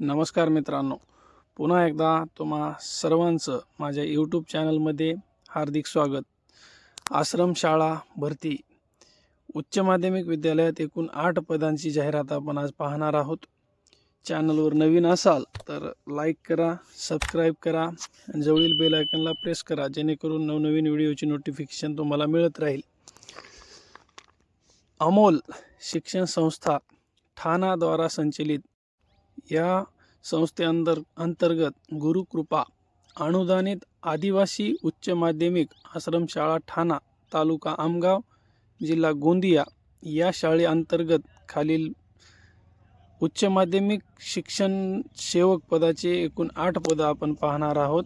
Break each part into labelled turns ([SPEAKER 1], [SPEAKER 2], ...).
[SPEAKER 1] नमस्कार मित्रांनो. पुन्हा एकदा तुम्हा सर्वांचं माझ्या यूट्यूब चॅनलमध्ये हार्दिक स्वागत. आश्रमशाळा भरती. उच्च माध्यमिक विद्यालयात एकूण आठ पदांची जाहिरात आपण आज पाहणार आहोत. चॅनलवर नवीन असाल तर लाईक करा सबस्क्राईब करा आणि जवळील बेल आयकनला प्रेस करा जेणेकरून नवनवीन व्हिडिओची नोटिफिकेशन तुम्हाला मिळत राहील. अमोल शिक्षण संस्था ठाणाद्वारा संचलित या संस्थेअंतर अंतर्गत गुरुकृपा अनुदानित आदिवासी उच्च माध्यमिक आश्रमशाळा ठाणा तालुका आमगाव जिल्हा गोंदिया या शाळेअंतर्गत खालील उच्च माध्यमिक शिक्षण सेवक पदाचे एकूण आठ पदं आपण पाहणार आहोत.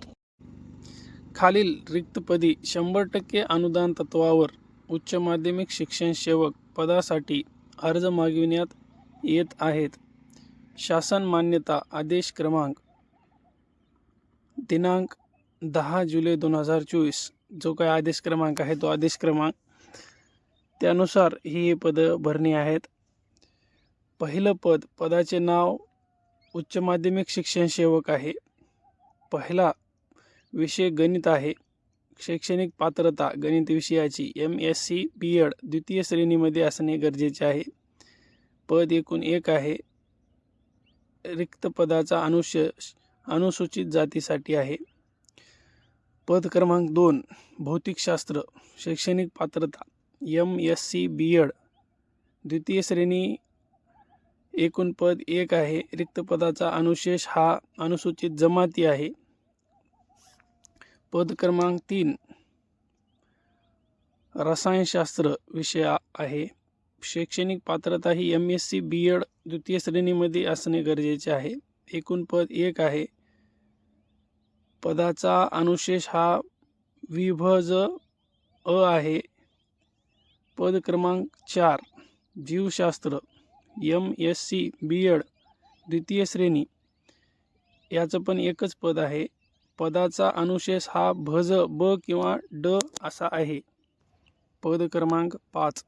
[SPEAKER 1] खालील रिक्तपदी शंभर टक्के अनुदान तत्वावर उच्च माध्यमिक शिक्षण सेवक पदासाठी अर्ज मागविण्यात येत आहेत. शासन मान्यता आदेश क्रमांक दिनांक दहा जुलै दोन हजार चोवीस जो काही आदेश क्रमांक आहे तो आदेश क्रमांक त्यानुसार ही हे पदं भरणी आहेत. पहिलं पद पदाचे नाव उच्च माध्यमिक शिक्षण सेवक आहे. पहिला विषय गणित आहे. शैक्षणिक पात्रता गणित विषयाची M S C B Ed द्वितीय श्रेणीमध्ये असणे गरजेचे आहे. पद एकूण एक आहे. रिक्त पदाचा अनुश अनुसूचित जातीसाठी आहे. पद क्रमांक दोन भौतिकशास्त्र शैक्षणिक पात्रता M S C B Ed द्वितीय श्रेणी एकूण पद एक आहे. रिक्त पदाचा अनुशेष हा अनुसूचित जमाती आहे. पद क्रमांक तीन रसायनशास्त्र विषय आहे. शैक्षणिक पात्रता ही M S C B Ed द्वितीय श्रेणीमध्ये असणे गरजेचे आहे. एकूण पद एक आहे. पदाचा अनुशेष हा विभज अ आहे. पद क्रमांक चार जीवशास्त्र M S C B Ed द्वितीय श्रेणी. याचं पण एकच पद आहे. पदाचा अनुशेष हा भज ब किंवा ड असा आहे. पद क्रमांक पाच.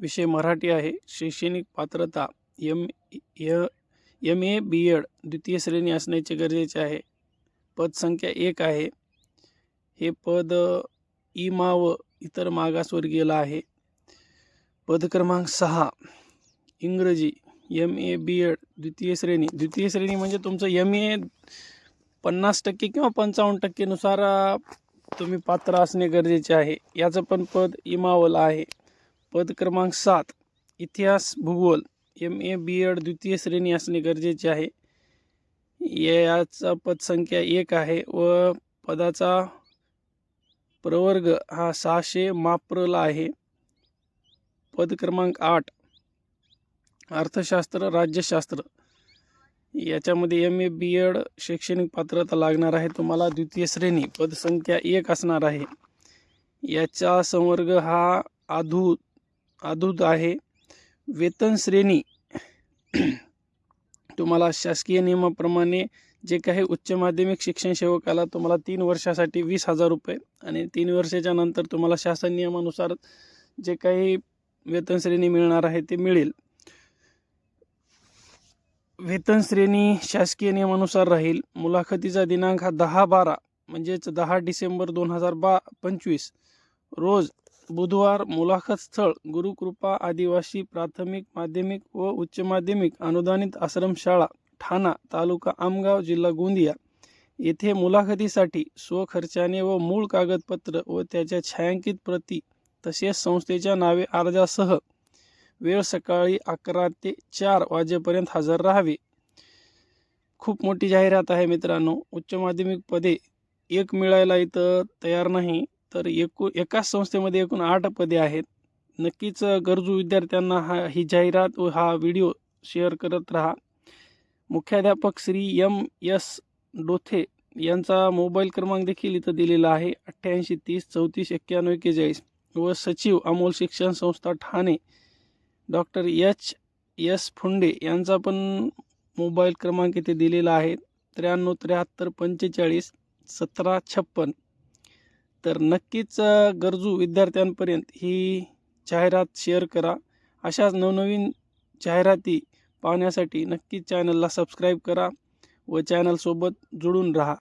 [SPEAKER 1] विषय मराठी आहे. शैक्षणिक पात्रता M M A B Ed द्वितीय श्रेणी असण्याचे गरजेचे आहे. पदसंख्या एक आहे. हे पद इमा व इतर मागासवर्गीयला आहे. पद क्रमांक सहा इंग्रजी एम ए बी एड द्वितीय श्रेणी. द्वितीय श्रेणी म्हणजे तुमचं एम ए पन्नास टक्के किंवा पंचावन्न टक्केनुसार तुम्ही पात्र असणे गरजेचे आहे. याचं पण पद इमावल आहे. पद क्रमांक सात इतिहास भूगोल. एम ए बी एड द्वितीय श्रेणी असणे गरजेचे आहे. याचा पदसंख्या एक आहे व पदाचा प्रवर्ग हा सहाशे माप्रला आहे. पद क्रमांक आठ अर्थशास्त्र राज्यशास्त्र. याच्यामध्ये एम ए बी एड शैक्षणिक पात्रता लागणार आहे. तुम्हाला द्वितीय श्रेणी पदसंख्या एक असणार आहे. याचा संवर्ग हा आधू आधूत आहे. वेतन श्रेणी. तुम्हाला शासकीय नियमाप्रमाणे जे काही उच्च माध्यमिक शिक्षण सेवकाला तुम्हाला तीन वर्षासाठी वीस हजार रुपये आणि तीन वर्षाच्या नंतर तुम्हाला शासन नियमानुसार जे काही वेतन श्रेणी मिळणार आहे ते मिळेल. वेतन श्रेणी शासकीय नियमानुसार राहील. मुलाखतीचा दिनांक हा दहा बारा म्हणजेच दहा डिसेंबर दोन हजार बा पंचवीस रोज बुधवार मुलाखत स्थळ गुरुकृपा आदिवासी प्राथमिक माध्यमिक व उच्च माध्यमिक अनुदानित आश्रमशाळा ठाणा तालुका आमगाव जिल्हा गोंदिया. येथे मुलाखतीसाठी स्वखर्चाने व मूळ कागदपत्र व त्याच्या छायांकित प्रती तसेच संस्थेच्या नावे अर्जासह वेळ सकाळी अकरा ते चार वाजेपर्यंत हजर राहावे. खूप मोठी जाहिरात आहे मित्रांनो. उच्च माध्यमिक पदे एक मिळायला इथं तयार नाही. तर एकू एकाच संस्थेमध्ये एकूण आठ पदे आहेत. नक्कीच गरजू विद्यार्थ्यांना हा ही जाहिरात व हा व्हिडिओ शेअर करत राहा. मुख्याध्यापक श्री एम एस डोथे यांचा मोबाईल क्रमांक देखील इथं दिलेला आहे. अठ्ठ्याऐंशी तीस चौतीस एक्क्याण्णव एक्केचाळीस. व सचिव अमोल शिक्षण संस्था Thane. Doctor H S Phunde यांचा पण मोबाईल क्रमांक इथे दिलेला आहे. त्र्याण्णव त्र्याहत्तर पंचेचाळीस सतरा छप्पन. तर नक्कीच गरजू विद्यार्थ्यांपर्यंत ही जाहिरात शेअर करा. अशाच नवनवीन जाहिराती पाहण्यासाठी नक्कीच चॅनलला सबस्क्राईब करा व चॅनलसोबत जुळून राहा.